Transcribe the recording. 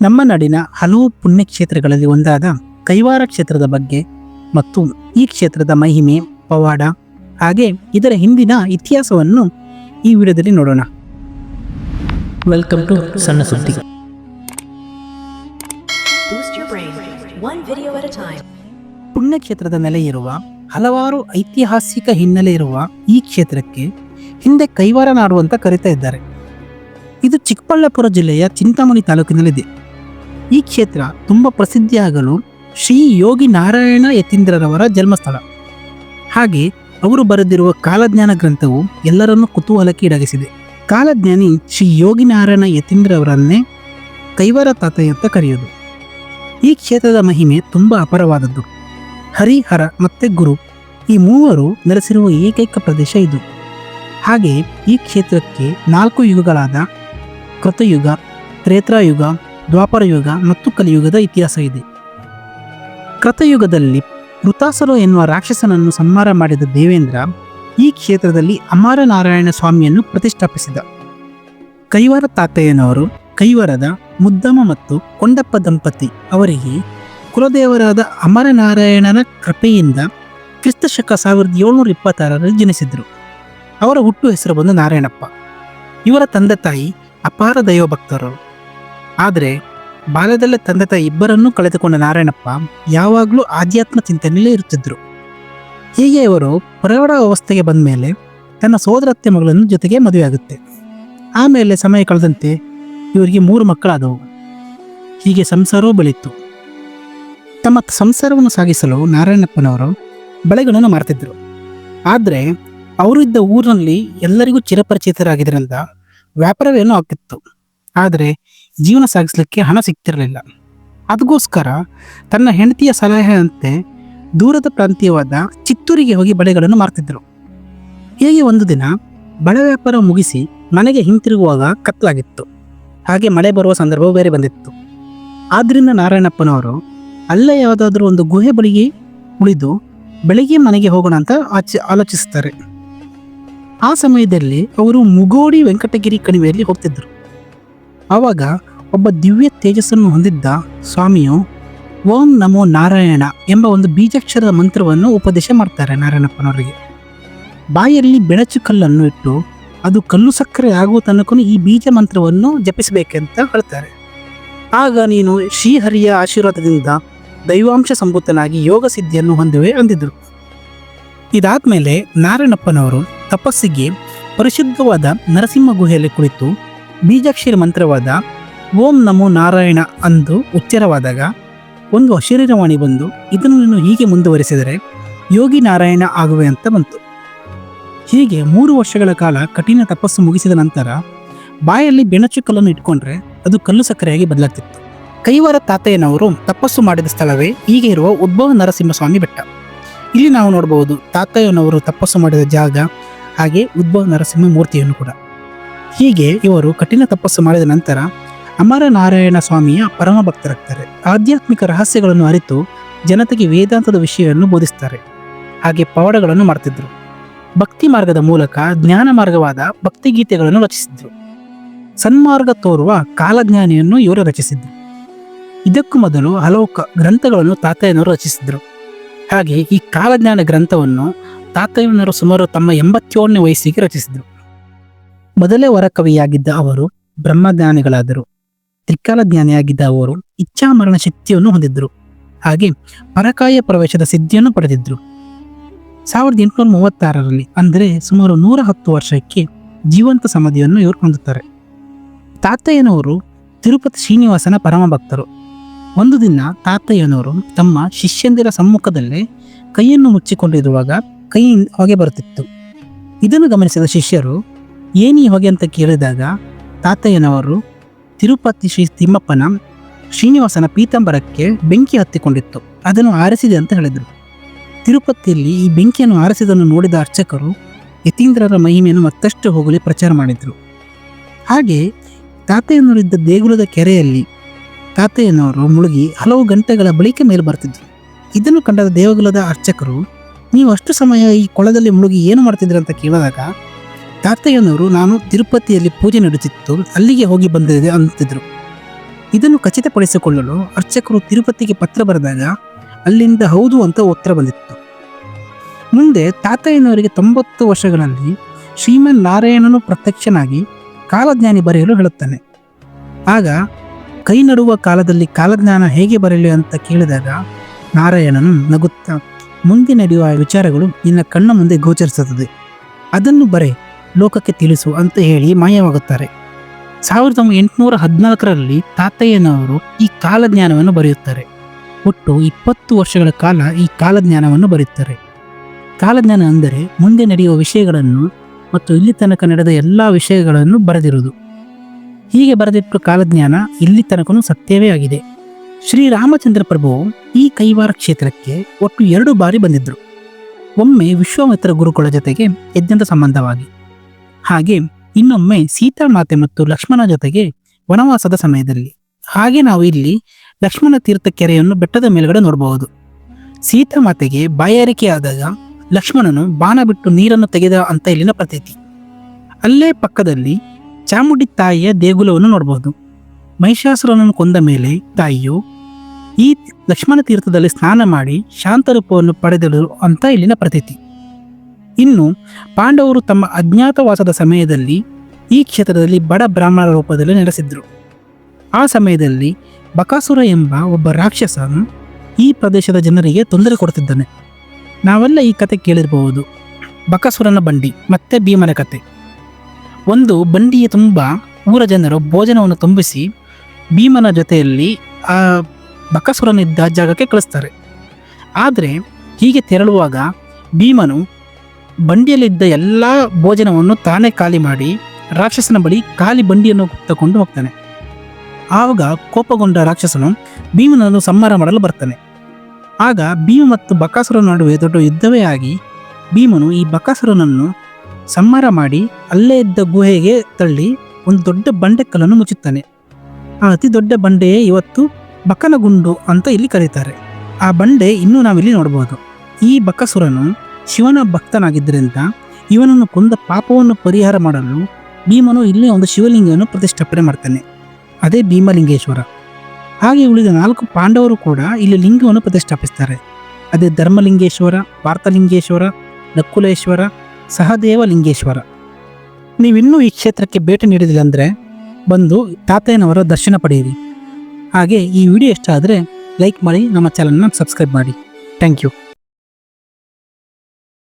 ನಮ್ಮ ನಾಡಿನ ಹಲವು ಪುಣ್ಯಕ್ಷೇತ್ರಗಳಲ್ಲಿ ಒಂದಾದ ಕೈವಾರ ಕ್ಷೇತ್ರದ ಬಗ್ಗೆ ಮತ್ತು ಈ ಕ್ಷೇತ್ರದ ಮಹಿಮೆ ಪವಾಡ ಹಾಗೆ ಇದರ ಹಿಂದಿನ ಇತಿಹಾಸವನ್ನು ಈ ವಿಡಿಯೋದಲ್ಲಿ ನೋಡೋಣ. ವೆಲ್ಕಮ್ ಟು ಸಣ್ಣ ಸುದ್ದಿ. ಪುಣ್ಯಕ್ಷೇತ್ರದ ನೆಲೆ ಇರುವ ಹಲವಾರು ಐತಿಹಾಸಿಕ ಹಿನ್ನೆಲೆ ಇರುವ ಈ ಕ್ಷೇತ್ರಕ್ಕೆ ಹಿಂದೆ ಕೈವಾರ ನಾಡು ಅಂತ ಕರೀತಾ ಇದ್ದಾರೆ. ಇದು ಚಿಕ್ಕಬಳ್ಳಾಪುರ ಜಿಲ್ಲೆಯ ಚಿಂತಾಮಣಿ ತಾಲೂಕಿನಲ್ಲಿದೆ. ಈ ಕ್ಷೇತ್ರ ತುಂಬ ಪ್ರಸಿದ್ಧಿಯಾಗಲು ಶ್ರೀ ಯೋಗಿ ನಾರಾಯಣ ಯತೀಂದ್ರರವರ ಜನ್ಮಸ್ಥಳ. ಹಾಗೆ ಅವರು ಬರೆದಿರುವ ಕಾಲಜ್ಞಾನ ಗ್ರಂಥವು ಎಲ್ಲರನ್ನೂ ಕುತೂಹಲಕ್ಕೆ ಇಡಗಿಸಿದೆ ಕಾಲಜ್ಞಾನಿ ಶ್ರೀ ಯೋಗಿ ನಾರಾಯಣ ಯತೀಂದ್ರವರನ್ನೇ ಕೈವರ ತಾತಯ್ಯ ಅಂತ ಕರೆಯೋದು. ಈ ಕ್ಷೇತ್ರದ ಮಹಿಮೆ ತುಂಬ ಅಪರವಾದದ್ದು. ಹರಿಹರ ಮತ್ತೆ ಗುರು ಈ ಮೂವರು ನೆಲೆಸಿರುವ ಏಕೈಕ ಪ್ರದೇಶ ಇದು. ಹಾಗೆ ಈ ಕ್ಷೇತ್ರಕ್ಕೆ ನಾಲ್ಕು ಯುಗಗಳಾದ ಕೃತಯುಗ ತ್ರೇತಾಯುಗ ದ್ವಾಪರ ಯುಗ ಮತ್ತು ಕಲಿಯುಗದ ಇತಿಹಾಸ ಇದೆ. ಕೃತಯುಗದಲ್ಲಿ ವೃತಾಸುರ ಎನ್ನುವ ರಾಕ್ಷಸನನ್ನು ಸಂಹಾರ ಮಾಡಿದ ದೇವೇಂದ್ರ ಈ ಕ್ಷೇತ್ರದಲ್ಲಿ ಅಮರನಾರಾಯಣ ಸ್ವಾಮಿಯನ್ನು ಪ್ರತಿಷ್ಠಾಪಿಸಿದ. ಕೈವಾರ ತಾತಯ್ಯನವರು ಕೈವರದ ಮುದ್ದಮ್ಮ ಮತ್ತು ಕೊಂಡಪ್ಪ ದಂಪತಿ ಅವರಿಗೆ ಕುಲದೇವರಾದ ಅಮರನಾರಾಯಣನ ಕೃಪೆಯಿಂದ ಕ್ರಿಸ್ತ ಶಕ ಸಾವಿರದ ಏಳ್ನೂರ ಇಪ್ಪತ್ತಾರರಲ್ಲಿ ಜನಿಸಿದರು. ಅವರ ಹುಟ್ಟು ಹೆಸರು ಬಂದು ನಾರಾಯಣಪ್ಪ. ಇವರ ತಂದೆ ತಾಯಿ ಅಪಾರ ದೈವಭಕ್ತರು. ಆದರೆ ಬಾಲ್ಯದಲ್ಲೇ ತಂದೆ ತಾಯಿ ಇಬ್ಬರನ್ನೂ ಕಳೆದುಕೊಂಡ ನಾರಾಯಣಪ್ಪ ಯಾವಾಗಲೂ ಆಧ್ಯಾತ್ಮ ಚಿಂತನೆಯಲ್ಲೇ ಇರುತ್ತಿದ್ದರು. ಹೀಗೆ ಇವರು ಪ್ರೌಢ ಅವಸ್ಥೆಗೆ ಬಂದ ಮೇಲೆ ತನ್ನ ಸೋದರತ್ತೆ ಮಗಳನ್ನು ಜೊತೆಗೆ ಮದುವೆಯಾಗುತ್ತೆ. ಆಮೇಲೆ ಸಮಯ ಕಳೆದಂತೆ ಇವರಿಗೆ ಮೂರು ಮಕ್ಕಳಾದವು. ಹೀಗೆ ಸಂಸಾರವೂ ಬೆಳೀತು. ತಮ್ಮ ಸಂಸಾರವನ್ನು ಸಾಗಿಸಲು ನಾರಾಯಣಪ್ಪನವರು ಬೆಳೆಗಳನ್ನು ಮಾರ್ತಿದ್ದರು ಆದರೆ ಅವರು ಇದ್ದ ಊರಿನಲ್ಲಿ ಎಲ್ಲರಿಗೂ ಚಿರಪರಿಚಿತರಾಗಿದ್ದರಿಂದ ವ್ಯಾಪಾರವೇನೋ ಆಗ್ತಿತ್ತು. ಆದರೆ ಜೀವನ ಸಾಗಿಸ್ಲಿಕ್ಕೆ ಹಣ ಸಿಗ್ತಿರಲಿಲ್ಲ. ಅದಕ್ಕೋಸ್ಕರ ತನ್ನ ಹೆಂಡತಿಯ ಸಲಹೆಯಂತೆ ದೂರದ ಪ್ರಾಂತೀಯವಾದ ಚಿತ್ತೂರಿಗೆ ಹೋಗಿ ಬಳೆಗಳನ್ನು ಮಾರ್ತಿದ್ದರು ಹೀಗೆ ಒಂದು ದಿನ ಬಳೆ ವ್ಯಾಪಾರ ಮುಗಿಸಿ ಮನೆಗೆ ಹಿಂತಿರುಗುವಾಗ ಕತ್ತಲಾಗಿತ್ತು. ಹಾಗೆ ಮಳೆ ಬರುವ ಸಂದರ್ಭವೂ ಬೇರೆ ಬಂದಿತ್ತು. ಆದ್ದರಿಂದ ನಾರಾಯಣಪ್ಪನವರು ಅಲ್ಲೇ ಯಾವುದಾದ್ರೂ ಒಂದು ಗುಹೆ ಬಳಿಗೆ ಉಳಿದು ಬೆಳಿಗ್ಗೆ ಮನೆಗೆ ಹೋಗೋಣ ಅಂತ ಆಚೆ ಆಲೋಚಿಸ್ತಾರೆ. ಆ ಸಮಯದಲ್ಲಿ ಅವರು ಮುಗೋಡಿ ವೆಂಕಟಗಿರಿ ಕಣಿವೆಯಲ್ಲಿ ಹೋಗ್ತಿದ್ರು. ಆವಾಗ ಒಬ್ಬ ದಿವ್ಯ ತೇಜಸ್ಸನ್ನು ಹೊಂದಿದ್ದ ಸ್ವಾಮಿಯು, ಓಂ ನಮೋ ನಾರಾಯಣ ಎಂಬ ಒಂದು ಬೀಜಾಕ್ಷರದ ಮಂತ್ರವನ್ನು ಉಪದೇಶ ಮಾಡ್ತಾರೆ ನಾರಾಯಣಪ್ಪನವರಿಗೆ. ಬಾಯಲ್ಲಿ ಬೆಳಚು ಕಲ್ಲನ್ನು ಇಟ್ಟು ಅದು ಕಲ್ಲು ಸಕ್ಕರೆ ಆಗುವ ತನಕ ಈ ಬೀಜ ಮಂತ್ರವನ್ನು ಜಪಿಸಬೇಕೆಂತ ಹೇಳ್ತಾರೆ. ಆಗ ನೀನು ಶ್ರೀಹರಿಯ ಆಶೀರ್ವಾದದಿಂದ ದೈವಾಂಶ ಸಂಭೂತನಾಗಿ ಯೋಗ ಸಿದ್ಧಿಯನ್ನು ಹೊಂದುವೆ ಅಂದಿದ್ರು. ಇದಾದ್ಮೇಲೆ ನಾರಾಯಣಪ್ಪನವರು ತಪಸ್ಸಿಗೆ ಪರಿಶುದ್ಧವಾದ ನರಸಿಂಹ ಗುಹೆಯಲ್ಲಿ ಕುಳಿತು ಬೀಜಾಕ್ಷರಿ ಮಂತ್ರವಾದ ಓಂ ನಮೋ ನಾರಾಯಣ ಅಂದು ಉಚ್ಚರವಾದಾಗ ಒಂದು ಅಶರೀರವಾಣಿ ಬಂದು ಇದನ್ನು ನೀನು ಹೀಗೆ ಮುಂದುವರಿಸಿದರೆ ಯೋಗಿ ನಾರಾಯಣ ಆಗುವೆ ಅಂತ ಬಂತು. ಹೀಗೆ ಮೂರು ವರ್ಷಗಳ ಕಾಲ ಕಠಿಣ ತಪಸ್ಸು ಮುಗಿಸಿದ ನಂತರ ಬಾಯಲ್ಲಿ ಬೆಣಚು ಕಲ್ಲನ್ನು ಇಟ್ಕೊಂಡ್ರೆ ಅದು ಕಲ್ಲು ಸಕ್ಕರೆಯಾಗಿ ಬದಲಾಗ್ತಿತ್ತು. ಕೈವಾರ ತಾತಯ್ಯನವರು ತಪಸ್ಸು ಮಾಡಿದ ಸ್ಥಳವೇ ಈಗ ಇರುವ ಉದ್ಭವ ನರಸಿಂಹಸ್ವಾಮಿ ಬೆಟ್ಟ. ಇಲ್ಲಿ ನಾವು ನೋಡಬಹುದು ತಾತಯ್ಯನವರು ತಪಸ್ಸು ಮಾಡಿದ ಜಾಗ ಹಾಗೆ ಉದ್ಭವ ನರಸಿಂಹ ಮೂರ್ತಿಯನ್ನು ಕೂಡ. ಹೀಗೆ ಇವರು ಕಠಿಣ ತಪಸ್ಸು ಮಾಡಿದ ನಂತರ ಅಮರನಾರಾಯಣ ಸ್ವಾಮಿಯ ಪರಮ ಭಕ್ತರಾಗ್ತಾರೆ ಆಧ್ಯಾತ್ಮಿಕ ರಹಸ್ಯಗಳನ್ನು ಅರಿತು ಜನತೆಗೆ ವೇದಾಂತದ ವಿಷಯವನ್ನು ಬೋಧಿಸ್ತಾರೆ. ಹಾಗೆ ಪವಾಡಗಳನ್ನು ಮಾಡ್ತಿದ್ರು. ಭಕ್ತಿ ಮಾರ್ಗದ ಮೂಲಕ ಜ್ಞಾನ ಮಾರ್ಗವಾದ ಭಕ್ತಿಗೀತೆಗಳನ್ನು ರಚಿಸಿದ್ರು. ಸನ್ಮಾರ್ಗ ತೋರುವ ಕಾಲಜ್ಞಾನಿಯನ್ನು ಇವರು ರಚಿಸಿದ್ರು. ಇದಕ್ಕೂ ಮೊದಲು ಹಲವು ಗ್ರಂಥಗಳನ್ನು ತಾತಯ್ಯನವರು ರಚಿಸಿದ್ರು. ಹಾಗೆ ಈ ಕಾಲಜ್ಞಾನ ಗ್ರಂಥವನ್ನು ತಾತಯ್ಯನವರು ಸುಮಾರು ತಮ್ಮ ಎಂಬತ್ತೇಳನೇ ವಯಸ್ಸಿಗೆ ರಚಿಸಿದರು. ಮೊದಲೇ ವರಕವಿಯಾಗಿದ್ದ ಅವರು ಬ್ರಹ್ಮಜ್ಞಾನಿಗಳಾದರು. ತ್ರಿಕಾಲಜ್ಞಾನಿಯಾಗಿದ್ದ ಅವರು ಇಚ್ಛಾಮರಣ ಶಕ್ತಿಯನ್ನು ಹೊಂದಿದ್ದರು. ಹಾಗೆ ಪರಕಾಯ ಪ್ರವೇಶದ ಸಿದ್ಧಿಯನ್ನು ಪಡೆದಿದ್ದರು. ಸಾವಿರದ ಎಂಟುನೂರ ಮೂವತ್ತಾರರಲ್ಲಿ, ಅಂದರೆ ಸುಮಾರು ನೂರ ಹತ್ತು ವರ್ಷಕ್ಕೆ ಜೀವಂತ ಸಮಾಧಿಯನ್ನು ಇವರು ಹೊಂದುತ್ತಾರೆ. ತಾತಯ್ಯನವರು ತಿರುಪತಿ ಶ್ರೀನಿವಾಸನ ಪರಮ ಭಕ್ತರು ಒಂದು ದಿನ ತಾತಯ್ಯನವರು ತಮ್ಮ ಶಿಷ್ಯಂದಿರ ಸಮ್ಮುಖದಲ್ಲೇ ಕೈಯನ್ನು ಮುಚ್ಚಿಕೊಂಡಿರುವಾಗ ಕೈ ಹೊಗೆ ಬರುತ್ತಿತ್ತು. ಇದನ್ನು ಗಮನಿಸಿದ ಶಿಷ್ಯರು ಏನೀ ಹೊಗೆ ಅಂತ ಕೇಳಿದಾಗ ತಾತಯ್ಯನವರು ತಿರುಪತಿ ಶ್ರೀ ತಿಮ್ಮಪ್ಪನ ಶ್ರೀನಿವಾಸನ ಪೀತಾಂಬರಕ್ಕೆ ಬೆಂಕಿ ಹತ್ತಿಕೊಂಡಿತ್ತು. ಅದನ್ನು ಆರಿಸಿದೆ ಅಂತ ಹೇಳಿದರು. ತಿರುಪತಿಯಲ್ಲಿ ಈ ಬೆಂಕಿಯನ್ನು ಆರಿಸಿದನ್ನು ನೋಡಿದ ಅರ್ಚಕರು ಯತೀಂದ್ರರ ಮಹಿಮೆಯನ್ನು ಮತ್ತಷ್ಟು ಹೋಗಲಿ ಪ್ರಚಾರ ಮಾಡಿದರು. ಹಾಗೆ ತಾತಯ್ಯನವರಿದ್ದ ದೇಗುಲದ ಕೆರೆಯಲ್ಲಿ ತಾತಯ್ಯನವರು ಮುಳುಗಿ ಹಲವು ಗಂಟೆಗಳ ಬಳಿಕ ಮೇಲೆ ಬರ್ತಿದ್ರು. ಇದನ್ನು ಕಂಡ ದೇವಗುಲದ ಅರ್ಚಕರು, ನೀವು ಅಷ್ಟು ಸಮಯ ಈ ಕೊಳದಲ್ಲಿ ಮುಳುಗಿ ಏನು ಮಾಡ್ತಿದ್ರಿ ಅಂತ ಕೇಳಿದಾಗ ತಾತಯ್ಯನವರು ನಾನು ತಿರುಪತಿಯಲ್ಲಿ ಪೂಜೆ ನಡೆಸಿತ್ತು, ಅಲ್ಲಿಗೆ ಹೋಗಿ ಬಂದಿದೆ ಅಂತಿದ್ರು. ಇದನ್ನು ಖಚಿತಪಡಿಸಿಕೊಳ್ಳಲು ಅರ್ಚಕರು ತಿರುಪತಿಗೆ ಪತ್ರ ಬರೆದಾಗ ಅಲ್ಲಿಂದ ಹೌದು ಅಂತ ಉತ್ತರ ಬಂದಿತ್ತು. ಮುಂದೆ ತಾತಯ್ಯನವರಿಗೆ ತೊಂಬತ್ತು ವರ್ಷಗಳಲ್ಲಿ ಶ್ರೀಮನ್ ನಾರಾಯಣನು ಪ್ರತ್ಯಕ್ಷನಾಗಿ ಕಾಲಜ್ಞಾನಿ ಬರೆಯಲು ಹೇಳುತ್ತಾನೆ. ಆಗ ಕೈ ನಡುವ ಕಾಲದಲ್ಲಿ ಕಾಲಜ್ಞಾನ ಹೇಗೆ ಬರೆಯಲಿ ಅಂತ ಕೇಳಿದಾಗ ನಾರಾಯಣನು ನಗುತ್ತಾ ಮುಂದೆ ನಡೆಯುವ ವಿಚಾರಗಳು ನಿನ್ನ ಕಣ್ಣ ಮುಂದೆ ಗೋಚರಿಸುತ್ತದೆ. ಅದನ್ನು ಬರೆ. ಲೋಕಕ್ಕೆ ತಿಳಿಸು ಅಂತ ಹೇಳಿ ಮಾಯವಾಗುತ್ತಾರೆ. ಸಾವಿರದ ಎಂಟುನೂರ ಹದಿನಾಲ್ಕರಲ್ಲಿ ತಾತಯ್ಯನವರು ಈ ಕಾಲಜ್ಞಾನವನ್ನು ಬರೆಯುತ್ತಾರೆ. ಒಟ್ಟು ಇಪ್ಪತ್ತು ವರ್ಷಗಳ ಕಾಲ ಈ ಕಾಲಜ್ಞಾನವನ್ನು ಬರೆಯುತ್ತಾರೆ. ಕಾಲಜ್ಞಾನ ಅಂದರೆ ಮುಂದೆ ನಡೆಯುವ ವಿಷಯಗಳನ್ನು ಮತ್ತು ಇಲ್ಲಿ ತನಕ ನಡೆದ ಎಲ್ಲ ವಿಷಯಗಳನ್ನು ಬರೆದಿರುವುದು. ಹೀಗೆ ಬರೆದಿಟ್ಟು ಕಾಲಜ್ಞಾನ ಇಲ್ಲಿ ತನಕನೂ ಸತ್ಯವೇ ಆಗಿದೆ. ಶ್ರೀರಾಮಚಂದ್ರ ಪ್ರಭು ಈ ಕೈವಾರ ಕ್ಷೇತ್ರಕ್ಕೆ ಒಟ್ಟು ಎರಡು ಬಾರಿ ಬಂದಿದ್ದರು. ಒಮ್ಮೆ ವಿಶ್ವಾಮಿತ್ರ ಗುರುಗಳ ಜೊತೆಗೆ ಯಜ್ಞದ ಸಂಬಂಧವಾಗಿ. ಹಾಗೆ ಇನ್ನೊಮ್ಮೆ ಸೀತಾಮಾತೆ ಮತ್ತು ಲಕ್ಷ್ಮಣ ಜೊತೆಗೆ ವನವಾಸದ ಸಮಯದಲ್ಲಿ. ಹಾಗೆ ನಾವು ಇಲ್ಲಿ ಲಕ್ಷ್ಮಣ ತೀರ್ಥ ಕೆರೆಯನ್ನು ಬೆಟ್ಟದ ಮೇಲುಗಡೆ ನೋಡಬಹುದು. ಸೀತಾಮಾತೆಗೆ ಮಾತೆಗೆ ಬಾಯಾರಿಕೆಯಾದಾಗ ಲಕ್ಷ್ಮಣನು ಬಾಣ ಬಿಟ್ಟು ನೀರನ್ನು ತೆಗೆದ ಅಂತ ಇಲ್ಲಿನ ಪ್ರತೀತಿ. ಅಲ್ಲೇ ಪಕ್ಕದಲ್ಲಿ ಚಾಮುಂಡಿ ತಾಯಿಯ ದೇಗುಲವನ್ನು ನೋಡಬಹುದು. ಮಹಿಷಾಸುರನನ್ನು ಕೊಂದ ಮೇಲೆ ತಾಯಿಯು ಈ ಲಕ್ಷ್ಮಣ ತೀರ್ಥದಲ್ಲಿ ಸ್ನಾನ ಮಾಡಿ ಶಾಂತ ರೂಪವನ್ನು ಪಡೆದಳು ಅಂತ ಇಲ್ಲಿನ ಪ್ರತೀತಿ. ಇನ್ನು ಪಾಂಡವರು ತಮ್ಮ ಅಜ್ಞಾತವಾಸದ ಸಮಯದಲ್ಲಿ ಈ ಕ್ಷೇತ್ರದಲ್ಲಿ ಬಡ ಬ್ರಾಹ್ಮಣರ ರೂಪದಲ್ಲಿ ನೆಲೆಸಿದ್ರು. ಆ ಸಮಯದಲ್ಲಿ ಬಕಾಸುರ ಎಂಬ ಒಬ್ಬ ರಾಕ್ಷಸನು ಈ ಪ್ರದೇಶದ ಜನರಿಗೆ ತೊಂದರೆ ಕೊಡುತ್ತಿದ್ದಾನೆ. ನಾವೆಲ್ಲ ಈ ಕತೆ ಕೇಳಿರಬಹುದು. ಬಕಾಸುರನ ಬಂಡಿ, ಮತ್ತೆ ಭೀಮನ ಕತೆ. ಒಂದು ಬಂಡಿಯ ತುಂಬ ಊರ ಜನರು ಭೋಜನವನ್ನು ತುಂಬಿಸಿ ಭೀಮನ ಜೊತೆಯಲ್ಲಿ, ಆ, ಬಕಾಸುರನಿದ್ದ ಜಾಗಕ್ಕೆ ಕಳಿಸ್ತಾರೆ. ಆದರೆ ಹೀಗೆ ತೆರಳುವಾಗ ಭೀಮನು ಬಂಡಿಯಲ್ಲಿದ್ದ ಎಲ್ಲ ಭೋಜನವನ್ನು ತಾನೇ ಖಾಲಿ ಮಾಡಿ ರಾಕ್ಷಸನ ಬಳಿ ಖಾಲಿ ಬಂಡಿಯನ್ನು ತಗೊಂಡು ಹೋಗ್ತಾನೆ. ಆವಾಗ ಕೋಪಗೊಂಡ ರಾಕ್ಷಸನು ಭೀಮನನ್ನು ಸಂಹಾರ ಮಾಡಲು ಬರ್ತಾನೆ. ಆಗ ಭೀಮ ಮತ್ತು ಬಕಾಸುರ ನಡುವೆ ದೊಡ್ಡ ಯುದ್ಧವೇ ಆಗಿ ಭೀಮನು ಈ ಬಕಾಸುರನನ್ನು ಸಂಹಾರ ಮಾಡಿ ಅಲ್ಲೇ ಇದ್ದ ಗುಹೆಗೆ ತಳ್ಳಿ ಒಂದು ದೊಡ್ಡ ಬಂಡೆಕಲ್ಲನ್ನು ಮುಚ್ಚುತ್ತಾನೆ. ಆ ಅತಿ ದೊಡ್ಡ ಬಂಡೆಯೇ ಇವತ್ತು ಬಕನಗುಂಡು ಅಂತ ಇಲ್ಲಿ ಕರೀತಾರೆ. ಆ ಬಂಡೆ ಇನ್ನೂ ನಾವಿಲ್ಲಿ ನೋಡ್ಬೋದು. ಈ ಬಕಸುರನು ಶಿವನ ಭಕ್ತನಾಗಿದ್ದರಿಂದ ಇವನನ್ನು ಕೊಂದ ಪಾಪವನ್ನು ಪರಿಹಾರ ಮಾಡಲು ಭೀಮನು ಇಲ್ಲೇ ಒಂದು ಶಿವಲಿಂಗವನ್ನು ಪ್ರತಿಷ್ಠಾಪನೆ ಮಾಡ್ತಾನೆ. ಅದೇ ಭೀಮಲಿಂಗೇಶ್ವರ. ಹಾಗೆ ಉಳಿದ ನಾಲ್ಕು ಪಾಂಡವರು ಕೂಡ ಇಲ್ಲಿ ಲಿಂಗವನ್ನು ಪ್ರತಿಷ್ಠಾಪಿಸ್ತಾರೆ. ಅದೇ ಧರ್ಮಲಿಂಗೇಶ್ವರ ಪಾರ್ಥಲಿಂಗೇಶ್ವರ ನಕ್ಕುಲೇಶ್ವರ ಸಹದೇವ ಲಿಂಗೇಶ್ವರ ನೀವಿನ್ನೂ ಈ ಕ್ಷೇತ್ರಕ್ಕೆ ಭೇಟಿ ನೀಡಿದಿಲ್ಲ ಅಂದರೆ ಬಂದು ತಾತಯ್ಯನವರ ದರ್ಶನ ಪಡೆಯಿರಿ. ಹಾಗೆ ಈ ವಿಡಿಯೋ ಇಷ್ಟ ಆದರೆ ಲೈಕ್ ಮಾಡಿ, ನಮ್ಮ ಚಾನಲ್ನ ಸಬ್ಸ್ಕ್ರೈಬ್ ಮಾಡಿ. Thank you.